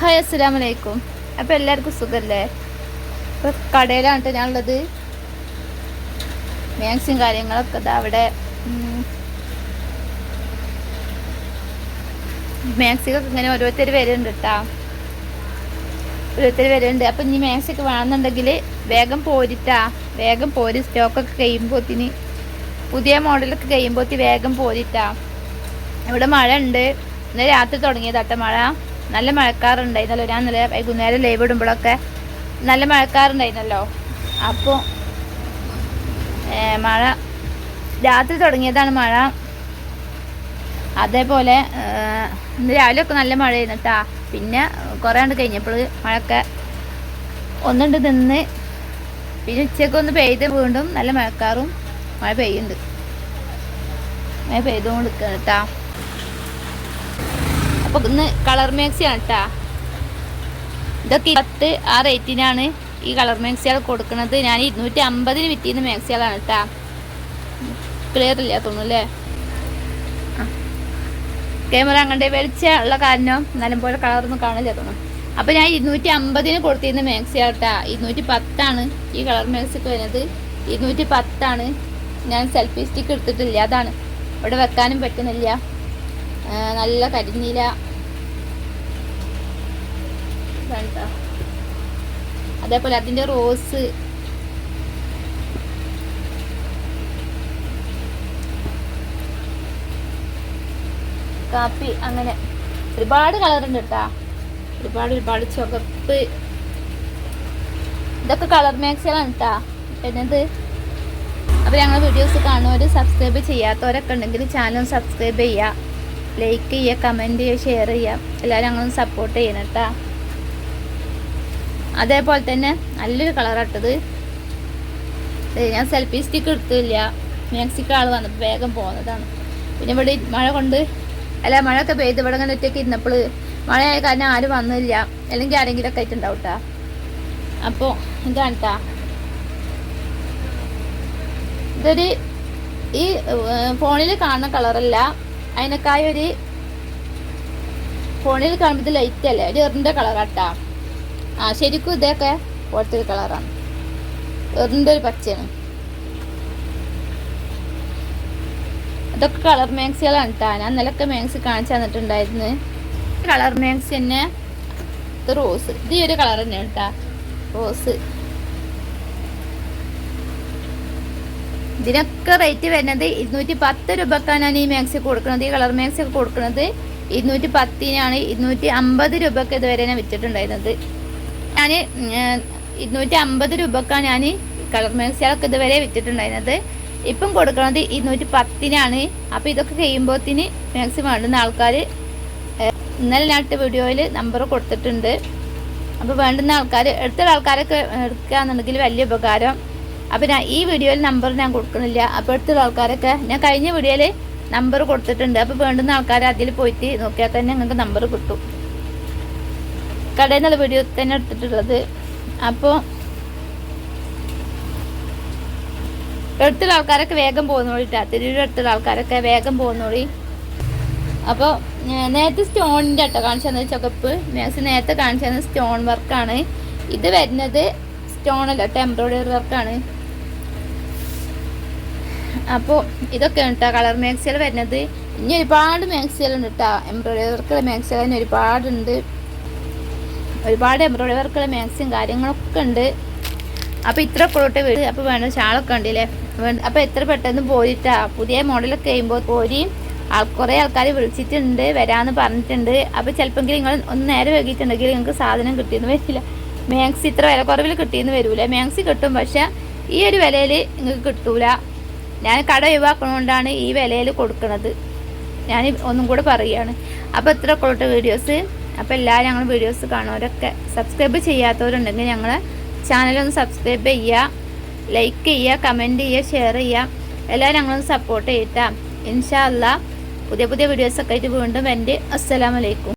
Hi അസ്സലാമലൈക്കും. അപ്പോൾ എല്ലാവർക്കും സുഖമല്ലേ ഇപ്പോൾ കടയിലാണ് ഞാനുള്ളത്. മാക്സും കാര്യങ്ങളൊക്കെ ഇതാ അവിടെ മാക്സിക്കൊക്കെ ഇങ്ങനെ ഓരോരുത്തർ വരുന്നുണ്ട് കേട്ടോ ഓരോരുത്തർ വരുന്നുണ്ട് അപ്പം ഇനി മാക്സിക്ക് വേണമെന്നുണ്ടെങ്കിൽ വേഗം പോരിട്ടാ. വേഗം പോരി. സ്റ്റോക്കൊക്കെ കഴിയുമ്പോത്തിന് പുതിയ മോഡലൊക്കെ കഴിയുമ്പോത്തിന് വേഗം പോരിട്ടാ. ഇവിടെ മഴ ഉണ്ട്. ഇന്ന് രാത്രി തുടങ്ങിയതാട്ട മഴ. നല്ല മഴക്കാറുണ്ടായിരുന്നല്ലോ. ഞാൻ ഇന്നലെ വൈകുന്നേരം ലൈവ് ഇടുമ്പോഴൊക്കെ നല്ല മഴക്കാറുണ്ടായിരുന്നല്ലോ. അപ്പോൾ മഴ രാത്രി തുടങ്ങിയതാണ് മഴ. അതേപോലെ ഇന്ന് രാവിലെ ഒക്കെ നല്ല മഴയായിരുന്നു കേട്ടാ പിന്നെ കുറേ കണ്ട് കഴിഞ്ഞപ്പോൾ മഴയൊക്കെ ഒന്നുണ്ട് നിന്ന് പിന്നെ ഉച്ചയ്ക്ക് ഒന്ന് പെയ്ത് വീണ്ടും നല്ല മഴക്കാറും മഴ പെയ്യുന്നുണ്ട്. മഴ പെയ്തുകൊണ്ട് നിൽക്കുകയാണ് കേട്ടാ അപ്പോൾ ഇന്ന് കളർ മാക്സിയാണ് കേട്ടാ ഇതൊക്കെ പത്ത് ആ റേറ്റിനാണ് ഈ കളർ മാക്സികൾ കൊടുക്കുന്നത് ഞാൻ ഇരുന്നൂറ്റി അമ്പതിന് വിറ്റിന്ന് മാക്സികളാണ് കേട്ടാ ക്ലിയർ ഇല്ല തോന്നുന്നു അല്ലേ ക്യാമറ അങ്ങോട്ട് വെളിച്ചുള്ള കാരണം നല്ല പോലെ കളറൊന്നും കാണില്ല തോന്നുന്നു. അപ്പോൾ ഞാൻ ഇരുന്നൂറ്റി അമ്പതിന് കൊടുത്തിരുന്ന മാക്സി ആട്ടാ ഇരുന്നൂറ്റി പത്താണ് ഈ കളർ മാക്സിക്ക് വരുന്നത്. ഇരുന്നൂറ്റി പത്താണ് ഞാൻ സെൽഫി സ്റ്റിക്ക് എടുത്തിട്ടില്ല. അതാണ്. ഇവിടെ വെക്കാനും പറ്റുന്നില്ല. നല്ല കരിഞ്ഞില അതേപോലെ അതിന്റെ റോസ്. കാപ്പി അങ്ങനെ. ഒരുപാട് കളർ ഉണ്ട് കേട്ടാ. ഒരുപാട് ഒരുപാട് ചുവപ്പ്. ഇതൊക്കെ കളർ മാക്സുകളാണ് കേട്ടാ. എന്നത്. അപ്പോൾ ഞങ്ങൾ വീഡിയോസ് കാണുന്നവർ സബ്സ്ക്രൈബ് ചെയ്യാത്തവരൊക്കെ ഉണ്ടെങ്കിൽ ചാനൽ സബ്സ്ക്രൈബ് ചെയ്യുക ലൈക്ക് ചെയ്യുക കമന്റ് ചെയ്യുക ഷെയർ ചെയ്യുക. എല്ലാവരും അങ്ങനെ സപ്പോർട്ട് ചെയ്യണം കേട്ടോ. അതേപോലെ തന്നെ നല്ലൊരു കളറാട്ടത് ഞാൻ സെൽഫി സ്റ്റിക്ക് എടുത്തില്ല. മാക്സിക്ക് ആൾ വന്നപ്പോൾ വേഗം പോകുന്നതാണ് പിന്നെ ഇവിടെ മഴ കൊണ്ട് അല്ല മഴയൊക്കെ പെയ്ത് ഇവിടെ ഇങ്ങനെ ഒറ്റയ്ക്ക് ഇരുന്നപ്പോൾ മഴയായ കാരണം ആരും വന്നില്ല. അല്ലെങ്കിൽ ആരെങ്കിലും ഒക്കെ ആയിട്ടുണ്ടാവും കേട്ടോ അപ്പോൾ ഇതാണ് കേട്ടാ ഇതൊരു ഈ ഫോണിൽ കാണുന്ന കളറല്ല അതിനേക്കായ ഒരു ഫോണിൽ കാണുമ്പോൾ ലൈറ്റ് അല്ലേ? ഒരു എറിന്റെ കളറാട്ടാ ആ ശരിക്കും ഇതൊക്കെ പോലത്തെ ഒരു കളറാണ് എറിന്റെ ഒരു പച്ചയാണ്. ഇതൊക്കെ കളർ മാക്സികളാണ് കേട്ടോ ഞാൻ ഇന്നലൊക്കെ മാക്സി കാണിച്ചു തന്നിട്ടുണ്ടായിരുന്നു. കളർ മാക്സി തന്നെ റോസ് ഇത് ഒരു കളർ തന്നെയാണ് കേട്ടോ റോസ് ഇതിനൊക്കെ റേറ്റ് വരുന്നത് ഇരുന്നൂറ്റി പത്ത് രൂപക്കാണ് ഈ മാക്സി കൊടുക്കുന്നത്. ഈ കളർ മാക്സി ഒക്കെ കൊടുക്കുന്നത് ഇരുന്നൂറ്റി പത്തിനാണ് ഇരുന്നൂറ്റി അമ്പത് രൂപക്ക് ഇതുവരെ ഞാൻ വിറ്റിട്ടുണ്ടായിരുന്നത്. ഞാൻ ഇരുന്നൂറ്റി അമ്പത് രൂപക്കാണ് ഞാൻ കളർ മാക്സികളൊക്കെ ഇതുവരെ വിറ്റിട്ടുണ്ടായിരുന്നത്. ഇപ്പം കൊടുക്കുന്നത് ഇരുന്നൂറ്റി പത്തിനാണ് അപ്പോൾ ഇതൊക്കെ കഴിയുമ്പോഴത്തിന് മാക്സി വേണ്ടുന്ന ആൾക്കാർ ഇന്നലെ ഇട്ട വീഡിയോയിൽ നമ്പർ കൊടുത്തിട്ടുണ്ട്. അപ്പോൾ വേണ്ടുന്ന ആൾക്കാർ എടുത്തുള്ള ആൾക്കാരൊക്കെ എടുക്കുകയാണെന്നുണ്ടെങ്കിൽ വലിയ ഉപകാരം. അപ്പോൾ ഞാൻ ഈ വീഡിയോയിൽ നമ്പർ ഞാൻ കൊടുക്കണില്ല. അപ്പോൾ അടുത്തുള്ള ആൾക്കാരൊക്കെ ഞാൻ കഴിഞ്ഞ വീഡിയോയിൽ നമ്പർ കൊടുത്തിട്ടുണ്ട്. അപ്പോൾ വേണ്ടുന്ന ആൾക്കാർ അതിൽ പോയിട്ട് നോക്കിയാൽ തന്നെ നിങ്ങൾക്ക് നമ്പർ കിട്ടും. കടയിൽ നിന്നുള്ള വീഡിയോ തന്നെ എടുത്തിട്ടുള്ളത്. അപ്പോൾ എടുത്തുള്ള ആൾക്കാരൊക്കെ വേഗം പോകുന്നോളി കേട്ടോ തിരൂർ എടുത്തുള്ള ആൾക്കാരൊക്കെ വേഗം പോകുന്നോളി അപ്പോൾ നേരത്തെ സ്റ്റോണിന്റെ കേട്ടോ കാണിച്ചു തന്നത് ചുവപ്പ്. മാക്സ് നേരത്തെ കാണിച്ചു സ്റ്റോൺ വർക്കാണ് ഇത് വരുന്നത് സ്റ്റോൺ അല്ല വർക്കാണ് അപ്പോൾ ഇതൊക്കെയാണ് കേട്ടോ കളർ മാക്സികൾ വരുന്നത്. ഇനി ഒരുപാട് മാക്സികളുണ്ട് കേട്ടോ എംബ്രോയിഡറി വർക്കുള്ള മാക്സികൾ തന്നെ ഒരുപാടുണ്ട്. ഒരുപാട് എംബ്രോയിഡറി വർക്കുള്ള മാക്സിയും കാര്യങ്ങളൊക്കെ ഉണ്ട്. അപ്പോൾ ഇത്ര കൊള്ളട്ടെ വീട് അപ്പോൾ വേണ്ട ഷാളൊക്കെ ഉണ്ടല്ലേ അപ്പോൾ എത്ര പെട്ടെന്ന് പോയിട്ടാ? പുതിയ മോഡലൊക്കെ കഴിയുമ്പോൾ പോരി ആൾ കുറേ ആൾക്കാർ വിളിച്ചിട്ടുണ്ട് വരാമെന്ന് പറഞ്ഞിട്ടുണ്ട്. അപ്പോൾ ചിലപ്പോൾ നിങ്ങൾ ഒന്ന് നേരെ വൈകിട്ടുണ്ടെങ്കിൽ നിങ്ങൾക്ക് സാധനം കിട്ടിയെന്ന് വരില്ല. മാക്സി ഇത്ര വില കുറവിൽ കിട്ടിയെന്ന് വരില്ല മാക്സി കിട്ടും പക്ഷേ ഈ ഒരു വിലയിൽ നിങ്ങൾക്ക് കിട്ടൂല. ഞാൻ കട ഒഴിവാക്കണോണ്ടാണ് ഈ വിലയിൽ കൊടുക്കുന്നത് ഞാൻ ഒന്നും കൂടെ പറയുകയാണ് അപ്പോൾ ഇത്ര കൊള്ളട്ടെ വീഡിയോസ്. അപ്പോൾ എല്ലാവരും ഞങ്ങൾ വീഡിയോസ് കാണുന്നവരൊക്കെ സബ്സ്ക്രൈബ് ചെയ്യാത്തവരുണ്ടെങ്കിൽ ഞങ്ങളെ ചാനലൊന്ന് സബ്സ്ക്രൈബ് ചെയ്യുക ലൈക്ക് ചെയ്യുക കമന്റ് ചെയ്യുക ഷെയർ ചെയ്യുക എല്ലാവരും ഞങ്ങളൊന്ന് സപ്പോർട്ട് ചെയ്യട്ടാ. ഇൻഷാ പുതിയ പുതിയ വീഡിയോസൊക്കെ ആയിട്ട് വീണ്ടും എന്റെ അസ്സലാമലൈക്കും